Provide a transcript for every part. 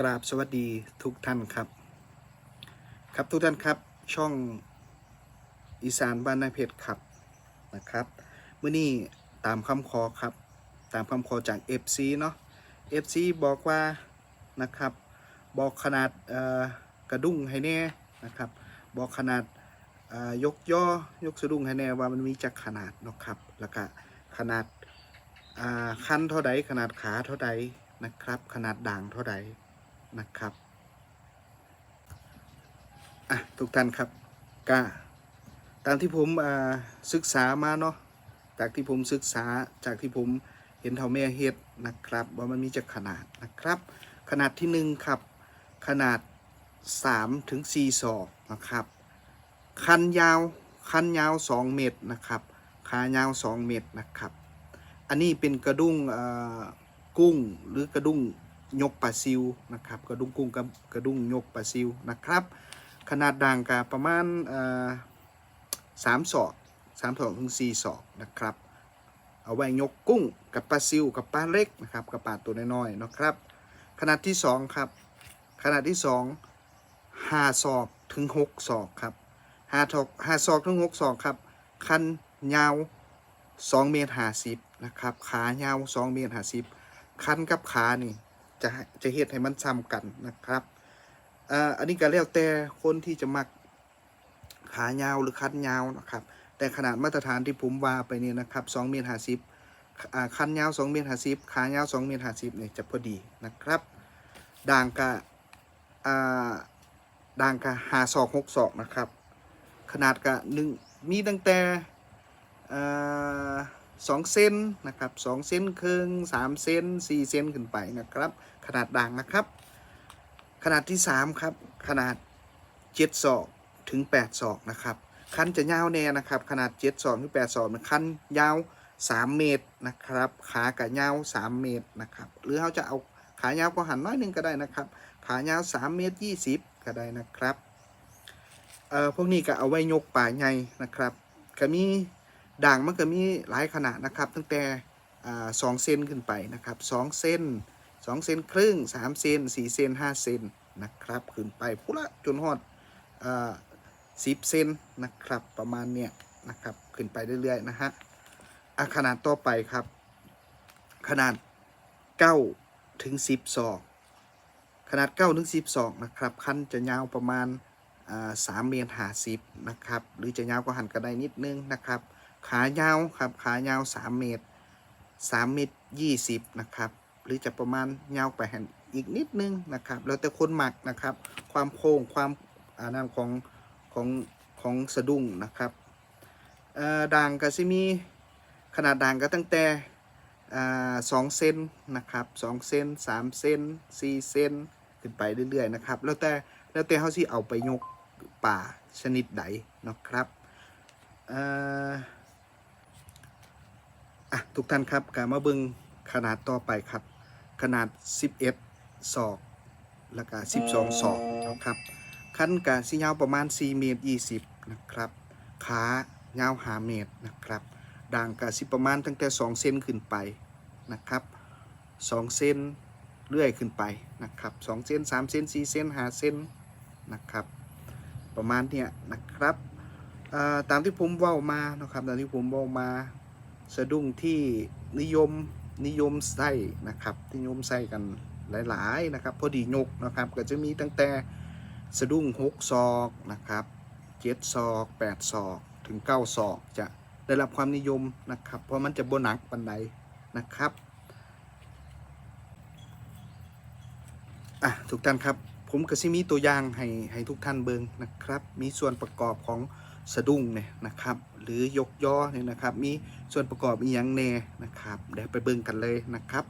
กราบสวัสดีทุกท่านครับ ครับทุกท่านครับช่องอีสานบ้านนายเพชรครับนะครับเมื่อนี้ตามคำขอครับ ตามคำขอจาก FC เนาะ FC บอกว่านะครับบอกขนาดกระดุ้งให้แน่นะครับ บอกขนาดยกย่อยกสะดุ้งให้แน่ว่ามันมีจักขนาดเนาะครับแล้วก็ขนาดอ่าคันเท่าใดขนาดขาเท่าใดนะครับ ขนาดด่างเท่าใด นะครับอะทุกท่านครับก็ตามที่ผมศึกษามาเนาะจากที่ผมศึกษาจากที่ผมเห็นเท่าแม่เฮ็ดนะครับว่ามันมีจักขนาดนะครับ ขนาดที่หนึ่งครับ ขนาด3ถึง4ศอกนะครับ คันยาวคันยาว 2 เมตรนะครับขายาว 2 เมตรนะครับ อันนี้เป็นกระดุ้งกุ้งหรือกระดุ้ง ยกปลาซิวนะครับกระดุ้งกุ้งกับกระดุ้งยกปลาซิวนะครับ ขนาดด่างกาประมาณสามศอกสามศอกถึงสี่ศอกนะครับ เอาไว้ยกกุ้งกับปลาซิวกับปลาเล็กนะครับกับปลาตัวน้อยๆนะครับ ขนาดที่สองครับ ขนาดที่สองห้าศอกถึงหกศอกครับห้าศอกห้าศอกถึงหกศอกครับคันยาวสองเมตรห้าสิบนะครับขายาวสองเมตรห้าสิบคันกับขานี่ จะจะเฮ็ดให้มันซ้ำกันนะครับอ่าอันนี้ก็แล้วแต่คนที่จะมักขายาวหรือคันยาวนะครับ แต่ขนาดมาตรฐานที่ผมว่าไปเนี่ยนะครับสองเมตรห้าสิบคันยาวสองเมตรห้าสิบขายาวสองเมตรห้าสิบเนี่ยจะพอดีนะครับด่างกะด่างกะหาศอกหกศอกนะครับ ขนาดกะหนึ่งมีตั้งแต่สองเซนนะครับสองเซนครึ่งสามเซนสี่เซนขึ้นไปนะครับ ขนาดด่างนะครับ ขนาดที่สามครับ ขนาดเจ็ดศอกถึงแปดศอกนะครับคันจะยาวแน่นะครับ ขนาดเจ็ดศอกถึงแปดศอกมันคันยาวสามเมตรนะครับ ขากะยาวสามเมตรนะครับ หรือเราจะเอาขายาวก็หันน้อยนึงก็ได้นะครับ ขายาวสามเมตรยี่สิบก็ได้นะครับเอ่อพวกนี้ก็เอาไว้ยกป่าใหญ่นะครับก็มีด่างมันก็มีหลายขนาดนะครับ ตั้งแต่อ่าสองเซนขึ้นไปนะครับสองเซน สองเซนครึ่งสามเซนสี่เซนห้าเซนนะครับขึ้นไปพุละจนฮอดสิบเซนนะครับประมาณเนี้ยนะครับขึ้นไปเรื่อยๆนะฮะอะขนาดต่อไปครับ ขนาดเก้าถึงสิบศอกขนาด9ถึง10ศอกนะครับคันจะยาวประมาณสามเมตรห้าสิบนะครับหรือจะยาวก็หันกระไดนิดนึงนะครับขายาวครับขายาว 3 เมตร 3 เมตร 20 นะครับ หรือจะประมาณยาวไปหันอีกนิดนึงนะครับ แล้วแต่คนหมักนะครับ ความโค้งความอานั่นของของของสะดุ้งนะครับด่างก็จะมีขนาดด่างก็ตั้งแต่สองเซนนะครับสองเซนสามเซนสี่เซนขึ้นไปเรื่อยๆนะครับ แล้วแต่แล้วแต่เขาสิเอาไปยกป่าชนิดใดนะครับอะทุกท่านครับการมาเบิ่งขนาดต่อไปครับ ขนาด 11 ศอก แล้วก็12 ศอกนะครับขั้นกะสิยาวประมาณ 4 เมตร 20 นะครับ ขายาว5เมตรนะครับ ด่างกะสิประมาณตั้งแต่ 2 เซนขึ้นไปนะครับ 2 เซนเรื่อยขึ้นไปนะครับ 2 เซน3 เซน4 เซน5เซนนะครับ ประมาณเนี้ยนะครับตามที่ผมว้ามานะครับตามที่ผมว้ามาสะดุ้งที่นิยม นิยมใส่นะครับนิยมใส่กันหลาย ๆ นะครับ พอดียกนะครับ ก็จะมีตั้งแต่สะดุ้ง6ศอกนะครับ7ศอก8ศอกถึง9ศอกจะได้รับความนิยมนะครับ เพราะมันจะบหนักปันใดนะครับอะทุกท่านครับ ผมก็สิมีตัวอย่างให้ให้ทุกท่านเบิงนะครับ มีส่วนประกอบของ สะดุ้งเนี่ยนะครับ หรือยกย่อเนี่ยนะครับ มีส่วนประกอบอียังแน่นะครับเดี๋ยวไปเบิ่งกันเลยนะครับ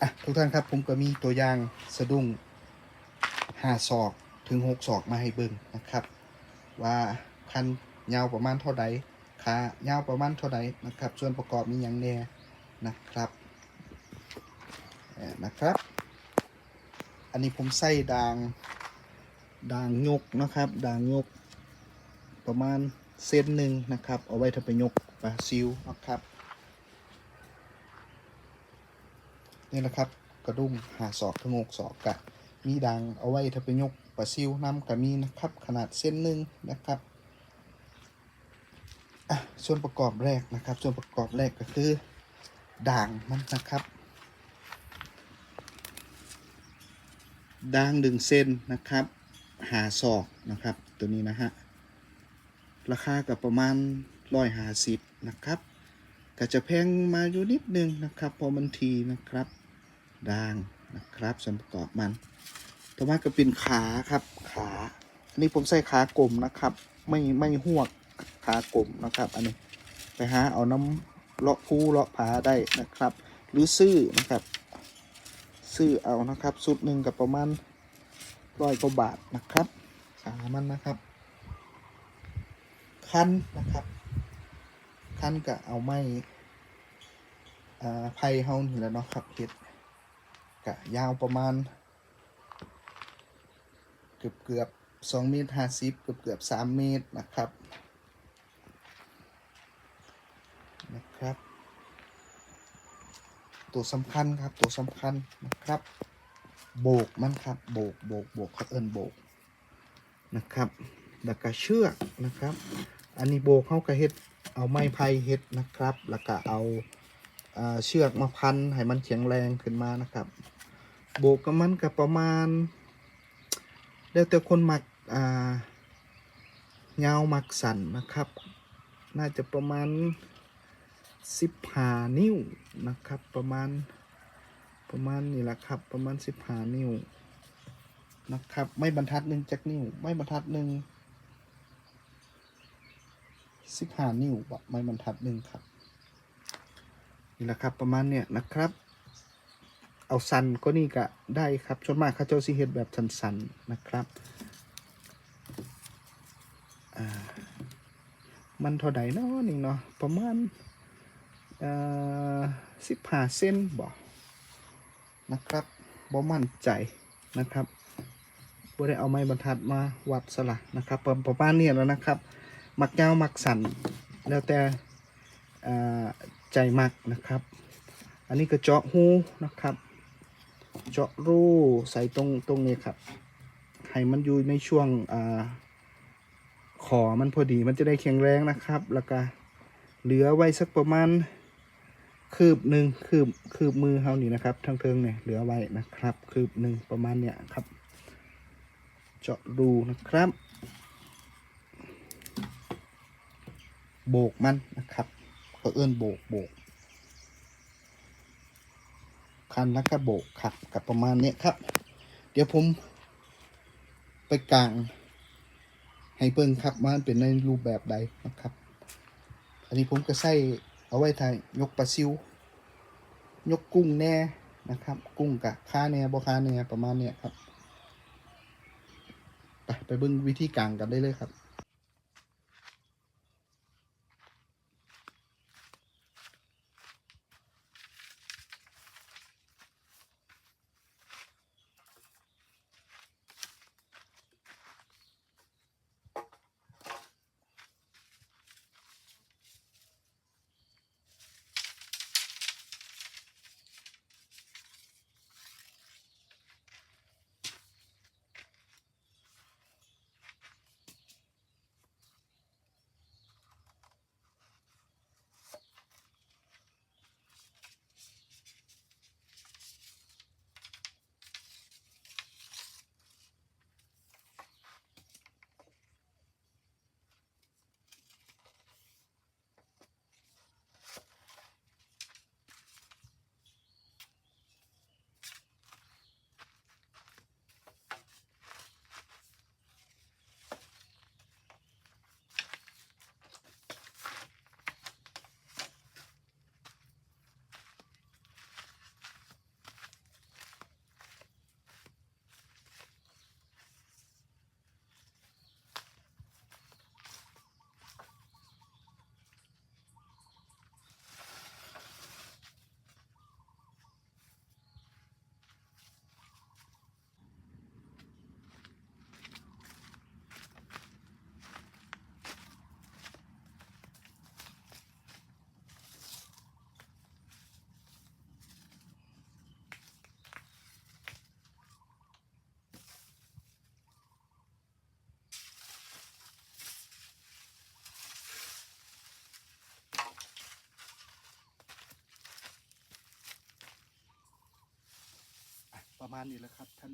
อะทุกท่านครับผมก็มีตัวอย่างสะดุ้งห้าศอกถึงหกศอกมาให้เบิ่งนะครับ ว่าคันยาวประมาณเท่าใดขายาวประมาณเท่าใดนะครับ ส่วนประกอบมีหยังแน่นะครับนะครับ อันนี้ผมใส่ด่างด่างยกนะครับด่างยก ประมาณเส้นหนึ่งนะครับ เอาไว้ถ้าไปยกปลาซิวนะครับนี่แหละครับ กระดุมหาศอกถึงกศอกกะมีดังเอาไว้ถ้าไปยกปลาซิวน้ำกะมีนะครับ ขนาดเส้นหนึ่งนะครับอะส่วนประกอบแรกนะครับ ส่วนประกอบแรกก็คือด่างมันนะครับด่างดึงเส้นนะครับ หาศอกนะครับ ตัวนี้นะฮะ ราคากับประมาณร้อยหาสิบนะครับ ก็จะแพงมาอยู่นิดนึงนะครับ พอมันทีนะครับด่างนะครับส่วนประกอบมันต่อมาก็เป็นขาครับขาอันนี้ผมใส่ขากลมนะครับ ไม่ไม่หวกขากลมนะครับ อันนี้ไปหาเอาน้ำเลาะพูเลาะผาได้นะครับ หรือซื้อนะครับซื้อเอานะครับสุดหนึ่งกับประมาณร้อยกว่าบาทนะครับขามันนะครับ คันนะครับคันก็เอาไม้อ่ไผ่เฮานี่แหล้วเนาะครับเห็ดกะยาวประมาณ เกือบเกือบสองเมตรห้าสิบเกือบเกือบสามเมตรนะครับนะครับ ตัวสำคัญครับตัวสำคัญนะครับ โบกมันครับ โบกโบกโบกเขาเอินโบกนะครับแล้วก็เชือกนะครับ อันนี้โบกเขาก็เฮ็ดเอาไม้ไผ่เฮ็ดนะครับ แล้วก็เอาเชือกมาพันให้มันแข็งแรงขึ้นมานะครับ โบกกับมันก็ประมาณแล้วแต่คนหมักอ่ายาวมักสันนะครับ น่าจะประมาณสิบหานิ้วนะครับ ประมาณประมาณนี่แหละครับ ประมาณสิบหานิ้วนะครับ ไม่บรรทัดหนึ่งจักนิ้ว ไม่บรรทัดหนึ่ง สิบหานิ้วบะไม่บรรทัดหนึ่งครับ นี่แหละครับประมาณเนี้ยนะครับ เอาสันก็นี่ก็ได้ครับส่วนมากเขาเจ้าสิเฮ็ดแบบสันๆนะครับมันเท่าใดเนาะนี่เนาะประมาณสิบห้าเซนบ่นะครับบ่มั่นใจนะครับบ่ได้เอาไม้บรรทัดมาวัดสละนะครับประมาณนี้แล้วนะครับ มักยาวมักสันแล้วแต่ใจมักนะครับ อันนี้ก็เจาะหูนะครับ เจาะรูใส่ตรงตรงนี้ครับ ให้มันอยู่ในช่วงอขอมันพอดีมันจะได้แข็งแรงนะครับ แล้วก็เหลือไว้สักประมาณคืบหนึ่งคืบคืบมือเฮานี่นะครับทั้งเทิงเนี่ยเหลือไว้นะครับ คืบหนึ่งประมาณเนี้ยครับ เจาะรูนะครับ โบกมันนะครับก็เอื้อนโบกโบกคันแล้วก็โบกครับกับประมาณเนี้ยครับ เดี๋ยวผมไปกลาง ให้เบิ่งครับมันเป็นในรูปแบบใดนะครับ อันนี้ผมก็ใส่เอาไว้ทายยกปลาซิวยกกุ้งแน่นะครับ กุ้งกับค่าแน่บ่ค่าแน่ประมาณเนี้ยครับ ไปไปเบิ่งวิธีกลางกันได้เลยครับ มาณนี้แหละครับ ท่าน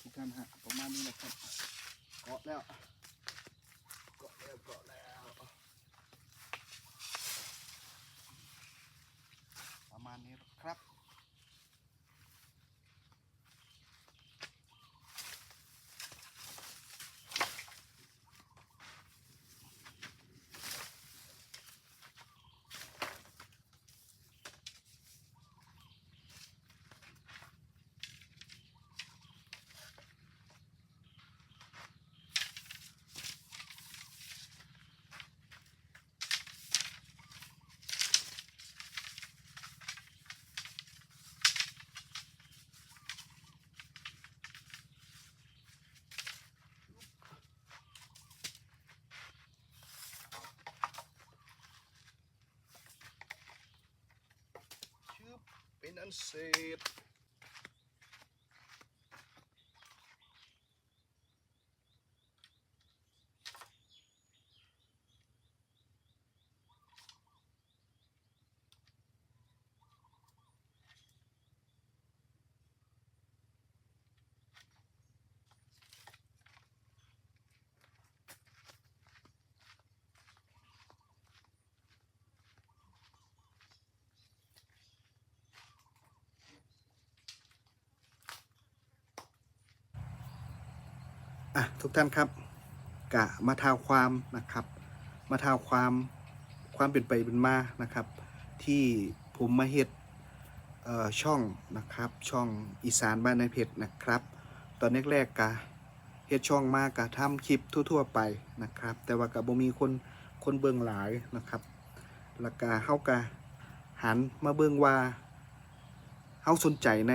ทุกท่านฮะประมาณนี้แหละครับ เกาะแล้ว เกาะแล้วเกาะแล้ว ประมาณนี้ครับ เป็น อะทุกท่านครับกะมาท้าวความนะครับ มาท้าวความความเป็นไปเป็นมานะครับ ที่ผมมาเฮ็ดช่องนะครับช่องอีสานบ้านในเพชรนะครับ ตอนแรกๆกะเฮ็ดช่องมากะทำคลิปทั่ว ๆ ไปนะครับ แต่ว่ากะบ่มีคนคนเบิ่งหลายนะครับแล้วก็เฮากะหันมาเบิ่งว่าเฮาสนใจใน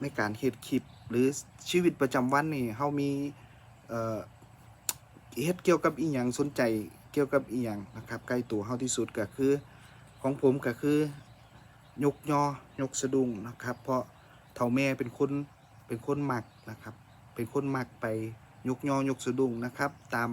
ในการเฮ็ดคลิป หรือชีวิตประจำวันนี่เฮามี เอ่อเฮ็ดเกี่ยวกับอีหยังสนใจเกี่ยวกับอีหยังนะครับใกล้ตัวเฮาที่สุดก็คือ ของผมก็คือยกยอยกสะดุ้งนะครับ เพราะเฒ่าแม่เป็นคนเป็นคนมักนะครับ เป็นคนมักไปยกยอยกสะดุ้งนะครับ ตาม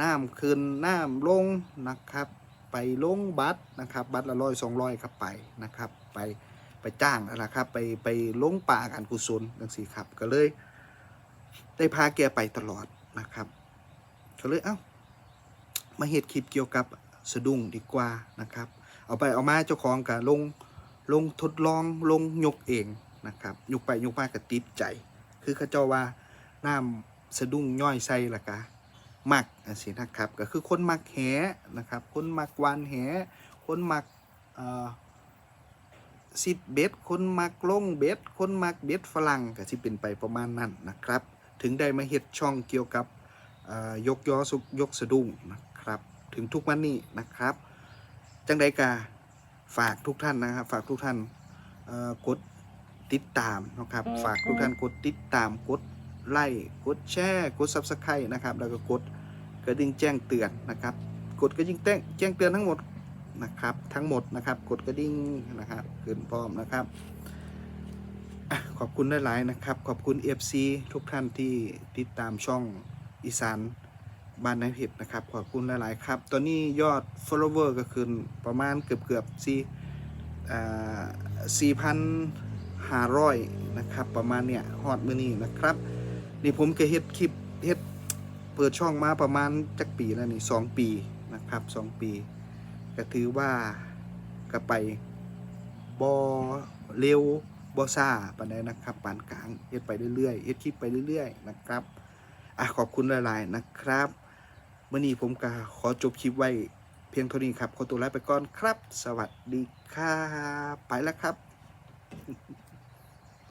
น้ำขึ้นน้ำลงนะครับ ไปลงบัตรนะครับ บัตรละร้อยสองร้อยครับไปนะครับ ไปไปจ้างนะครับ ไปไปลงป่าการกุศลจังซี่ครับก็เลย ได้พาแกไปตลอดนะครับก็เลยเอ้ามาเฮ็ดคลิปเกี่ยวกับสะดุ้งดีกว่านะครับ เอาไปเอามาเจ้าของก็ลงลงทดลองลงยกเองนะครับยกไปยกมาก็ติดใจ คือเขาเจ้าว่าน้ำสะดุ้งย่อยใส่ละกะมักอันสินะครับ ก็คือคนมักแหนะครับ คนมักวานแห คนมักเอ่อซิดเบ็ดคนมักลงเบ็ดคนมักเบ็ดฝรั่งก็สิเป็นไปประมาณนั้นนะครับ ถึงได้มาเฮ็ดช่องเกี่ยวกับเอ่อยกยอสุกยกสะดุ้งนะครับถึงทุกวันนี้นะครับ จังใดกาฝากทุกท่านนะครับ ฝากทุกท่านเอ่อกดติดตามนะครับ ฝากทุกท่านกดติดตามกดไลค์กดแชร์กด Subscribe นะครับ แล้วก็กดกระดิ่งแจ้งเตือนนะครับ กดกระดิ่งแจ้งแจ้งเตือนทั้งหมดนะครับ ทั้งหมดนะครับ กดกระดิ่งนะครับขึ้นพร้อมนะครับอะ ขอบคุณหลายๆนะครับ ขอบคุณ FC ทุกท่านที่ติดตามช่องอีสานบ้านนายเพชรนะครับ ขอบคุณหลายๆครับ ตอนนี้ยอด follower ก็คือประมาณเกือบเกือบสี่สี่พันห้าร้อยนะครับ ประมาณเนี่ยฮอดมือนี้นะครับ นี่ผมก็เฮ็ดคลิปเฮ็ดเปิดช่องมาประมาณจักปีแล้วนี่สองปีนะครับสองปีก็ถือว่าก็ไปบอเร็ว บอซ่าปานใดนะครับปานกลางเฮ็ดไปเรื่อยๆเฮ็ดคลิปไปเรื่อยๆนะครับอะขอบคุณหลายๆนะครับเมื่อนี้ผมก็ขอจบคลิปไว้เพียงเท่านี้ครับขอตัวลาไปก่อนครับ สวัสดีครับไปแล้วครับ